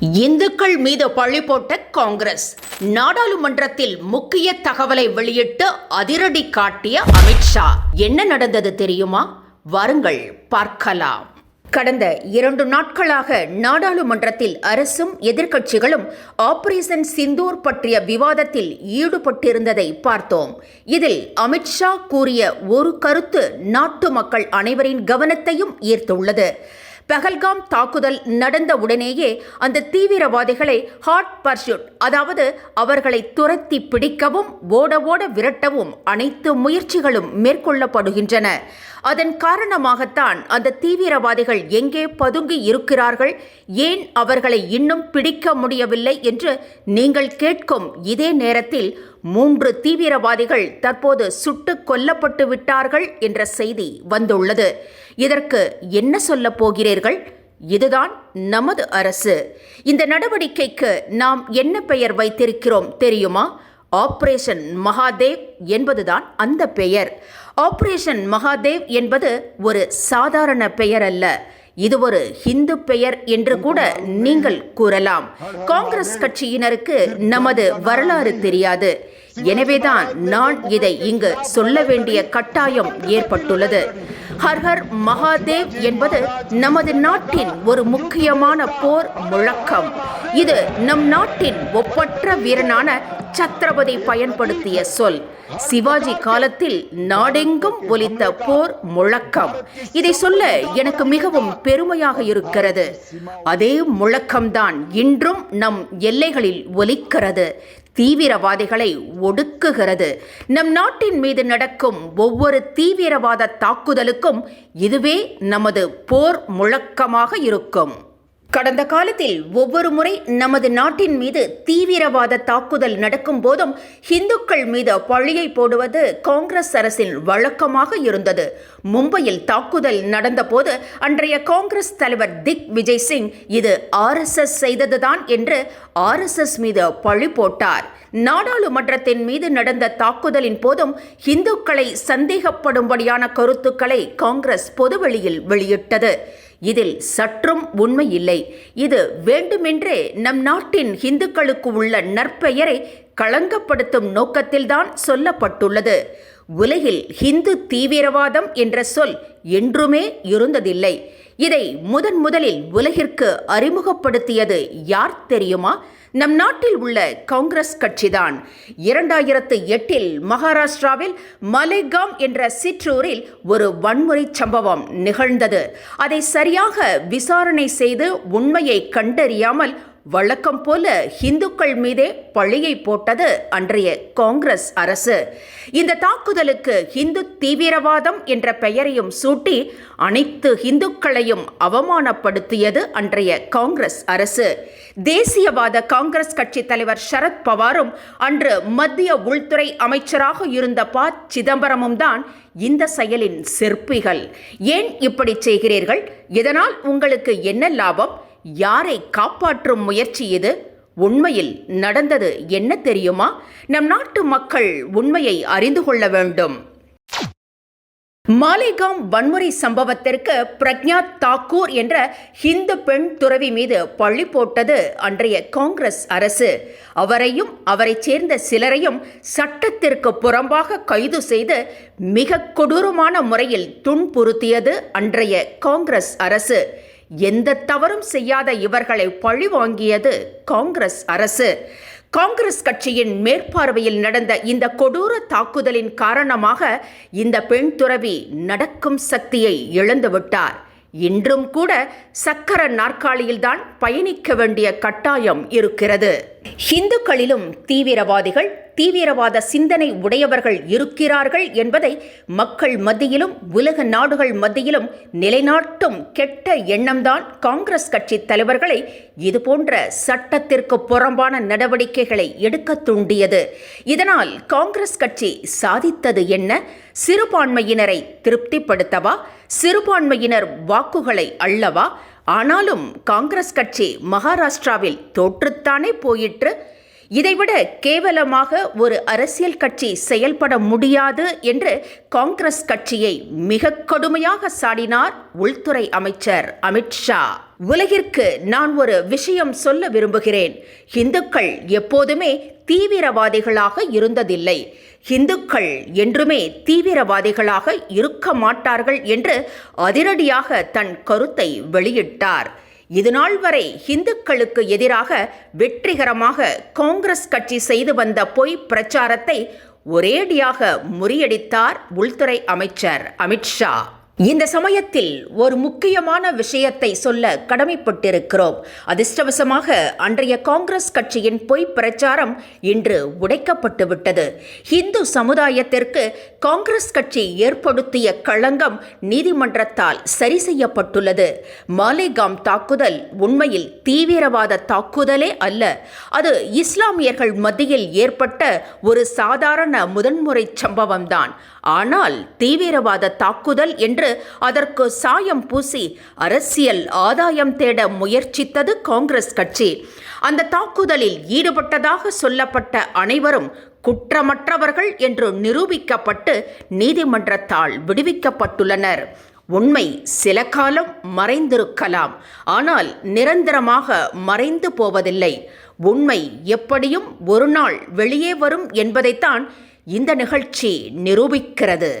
இந்துக்கள் மீது பழி போட்ட காங்கிரஸ். நாடாளுமன்றத்தில் முக்கிய தகவலை வெளியிட்டு அதிரடி காட்டிய அமித்ஷா என்ன நடந்தது தெரியுமா? வாருங்கள் பார்க்கலாம். கடந்த இரண்டு நாட்களாக நாடாளுமன்றத்தில் அரசும் எதிர்க்கட்சிகளும் ஆபரேஷன் சிந்தூர் பற்றிய விவாதத்தில் ஈடுபட்டிருந்ததை பார்த்தோம். இதில் அமித்ஷா கூறிய ஒரு கருத்து நாட்டு மக்கள் அனைவரின் கவனத்தையும் ஈர்த்துள்ளது. பஹல்காம் தாக்குதல் நடந்த உடனேயே அந்த தீவிரவாதிகளை ஹாட் பர்ஷூட் அதாவது அவர்களை துரத்தி பிடிக்கவும் ஓட ஓட விரட்டவும் அனைத்து முயற்சிகளும் மேற்கொள்ளப்படுகின்றன. அதன் காரணமாகத்தான் அந்த தீவிரவாதிகள் எங்கே பதுங்கி இருக்கிறார்கள் ஏன் அவர்களை இன்னும் பிடிக்க முடியவில்லை என்று நீங்கள் கேட்கும் இதே நேரத்தில் மூன்று தீவிரவாதிகள் தற்போது சுட்டுக் கொல்லப்பட்டு விட்டார்கள் என்ற செய்தி வந்துள்ளது. இதற்கு என்ன சொல்லப் போகிறீர்கள்? இதுதான் நமது அரசு. இந்த நடவடிக்கைக்கு நாம் என்ன பெயர் வைத்திருக்கிறோம் தெரியுமா? ஆபரேஷன் மகாதேவ் என்பதுதான் அந்த பெயர். ஆபரேஷன் மகாதேவ் என்பது ஒரு சாதாரண பெயர் அல்ல இது ஒரு ஹிந்து பெயர் என்று கூட நீங்கள் கூறலாம். காங்கிரஸ் கட்சியினருக்கு நமது வரலாறு தெரியாது. எனவேதான் நான் இதை இங்கு சொல்ல வேண்டிய கட்டாயம் ஏற்பட்டுள்ளது. ஹர்ஹர் மகாதேவ் என்பது நமது நாட்டின் ஒரு முக்கியமான போர் முழக்கம். இது நம் நாட்டின் ஒப்பற்ற வீரனான சத்ரபதி பயன்படுத்திய சொல். சிவாஜி காலத்தில் நாடெங்கும் ஒலித்த போர் முழக்கம். இதை சொல்ல எனக்கு மிகவும் பெருமையாக இருக்கிறது. அதே முழக்கம்தான் இன்றும் நம் எல்லைகளில் ஒலிக்கிறது. தீவிரவாதிகளை ஒடுக்குகிறது. நம் நாட்டின் மீது நடக்கும் ஒவ்வொரு தீவிரவாத தாக்குதலுக்கும் இதுவே நமது போர் முழக்கமாக இருக்கும். கடந்த காலத்தில் ஒவ்வொரு முறை நமது நாட்டின் மீது தீவிரவாத தாக்குதல் நடக்கும் போதும் இந்துக்கள் மீது பழியை போடுவது காங்கிரஸ் அரசின் வழக்கமாக இருந்தது. மும்பையில் தாக்குதல் நடந்தபோது அன்றைய காங்கிரஸ் தலைவர் திக் விஜய் சிங் இது ஆர்எஸ்எஸ் செய்ததுதான் என்று ஆர்எஸ்எஸ் மீது பழி போட்டார். நாடாளுமன்றத்தின் மீது நடந்த தாக்குதலின் போதும் இந்துக்களை சந்தேகப்படும்படியான கருத்துக்களை காங்கிரஸ் பொதுவெளியில் வெளியிட்டது. இதில் சற்றும் உண்மை இல்லை இது வேண்டுமென்றே நம் நாட்டின் இந்துக்களுக்கு உள்ள நற்பெயரை களங்கப்படுத்தும் நோக்கத்தில்தான் சொல்லப்பட்டுள்ளது. உலகில் ஹிந்து தீவிரவாதம் என்ற சொல் என்றுமே இருந்ததில்லை. இதை முதன் முதலில் உலகிற்கு அறிமுகப்படுத்தியது யார் தெரியுமா? நம் நாட்டில் உள்ள காங்கிரஸ் கட்சிதான். இரண்டாயிரத்து எட்டில் மகாராஷ்டிராவில் மலைகாம் என்ற சிற்றூரில் ஒரு வன்முறை சம்பவம் நிகழ்ந்தது. அதை சரியாக விசாரணை செய்து உண்மையை கண்டறியாமல் வழக்கம் போல இந்துக்கள் மீதே பழியை போட்டது அன்றைய காங்கிரஸ் அரசு. இந்த தாக்குதலுக்கு இந்து தீவிரவாதம் என்ற பெயரையும் சூட்டி அனைத்து இந்துக்களையும் அவமானப்படுத்தியது அன்றைய காங்கிரஸ் அரசு. தேசியவாத காங்கிரஸ் கட்சி தலைவர் சரத் பவாரும் அன்று மத்திய உள்துறை அமைச்சராக இருந்த ப. சிதம்பரமும் தான் இந்த செயலின் சிற்பிகள். ஏன் இப்படி செய்கிறீர்கள்? இதனால் உங்களுக்கு என்ன லாபம்? யாரை காப்பாற்றும் முயற்சி இது? உண்மையில் நடந்தது என்ன தெரியுமா? நம் நாட்டு மக்கள் உண்மையை அறிந்து கொள்ள வேண்டும். மாலேகாம் வன்முறை சம்பவத்திற்கு பிரக்ஞா தாக்கூர் என்ற ஹிந்து பெண் துறவி மீது பழி போட்டது அன்றைய காங்கிரஸ் அரசு. அவரையும் அவரைச் சேர்ந்த சிலரையும் சட்டத்திற்கு புறம்பாக கைது செய்து மிக கொடூரமான முறையில் துன்புறுத்தியது அன்றைய காங்கிரஸ் அரசு. எந்த தவறும் செய்யாத இவர்களை பழிவாங்கியது காங்கிரஸ் அரசு. காங்கிரஸ் கட்சியின் மேற்பார்வையில் நடந்த இந்த கொடூர தாக்குதலின் காரணமாக இந்த பெண் துறவி நடக்கும் சக்தியை இழந்துவிட்டார் இன்றும் கூட சக்கர நாற்காலியில்தான் பயணிக்க வேண்டிய கட்டாயம் இருக்கிறது. இந்துக்களிலும் தீவிரவாதிகள் தீவிரவாத சிந்தனை உடையவர்கள் இருக்கிறார்கள் என்பதை மக்கள் மத்தியிலும் உலக நாடுகள் மத்தியிலும் நிலைநாட்டும் கெட்ட எண்ணம்தான் காங்கிரஸ் கட்சி தலைவர்களை இதுபோன்ற சட்டத்திற்கு புறம்பான நடவடிக்கைகளை எடுக்க தூண்டியது. இதனால் காங்கிரஸ் கட்சி சாதித்தது என்ன? சிறுபான்மையினரை திருப்திப்படுத்தவா? சிறுபான்மையினர் வாக்குகளை அள்ளவா ஆனாலும் காங்கிரஸ் கட்சி மகாராஷ்டிராவில் தோற்றுத்தானே போயிற்று? இதைவிட கேவலமாக ஒரு அரசியல் கட்சி செயல்பட முடியாது என்று காங்கிரஸ் கட்சியை மிக கடுமையாக சாடினார் உள்துறை அமைச்சர் அமித்ஷா உலகிற்கு நான் ஒரு விஷயம் சொல்ல விரும்புகிறேன். இந்துக்கள் எப்போதுமே தீவிரவாதிகளாக இருந்ததில்லை. இந்துக்கள் என்றுமே தீவிரவாதிகளாக இருக்க மாட்டார்கள் என்று அதிரடியாக தன் கருத்தை வெளியிட்டார். இதுநாள் வரை இந்துக்களுக்கு எதிராக வெற்றிகரமாக காங்கிரஸ் கட்சி செய்து வந்த பொய் பிரச்சாரத்தை ஒரேடியாக முறியடித்தார் உள்துறை அமைச்சர் அமித்ஷா இந்த சமயத்தில் ஒரு முக்கியமான விஷயத்தை சொல்ல கடமைப்பட்டிருக்கிறோம். அதிர்ஷ்டவசமாக அன்றைய காங்கிரஸ் கட்சியின் பொய் பிரச்சாரம் இன்று உடைக்கப்பட்டு விட்டது இந்து சமுதாயத்திற்கு காங்கிரஸ் கட்சி ஏற்படுத்திய களங்கம் நீதிமன்றத்தால் சரி செய்யப்பட்டுள்ளது. மாலேகாம் தாக்குதல் உண்மையில் தீவிரவாத தாக்குதலே அல்ல. அது இஸ்லாமியர்கள் மத்தியில் ஏற்பட்ட ஒரு சாதாரண முதன்முறை சம்பவம்தான். ஆனால் தீவிரவாத தாக்குதல் என்று என்று அதற்கு சாயம் பூசி அரசியல் ஆதாயம் தேட முயற்சித்தது காங்கிரஸ் கட்சி. அந்த தாக்குதலில் ஈடுபட்டதாக சொல்லப்பட்ட அனைவரும் குற்றமற்றவர்கள் என்று நிரூபிக்கப்பட்டு நீதிமன்றத்தால் விடுவிக்கப்பட்டுள்ளனர். உண்மை சில காலம் மறைந்திருக்கலாம். ஆனால் நிரந்தரமாக மறைந்து போவதில்லை. உண்மை எப்படியும் ஒரு நாள் வெளியே வரும் என்பதைத்தான் இந்த நிகழ்ச்சி நிரூபிக்கிறது.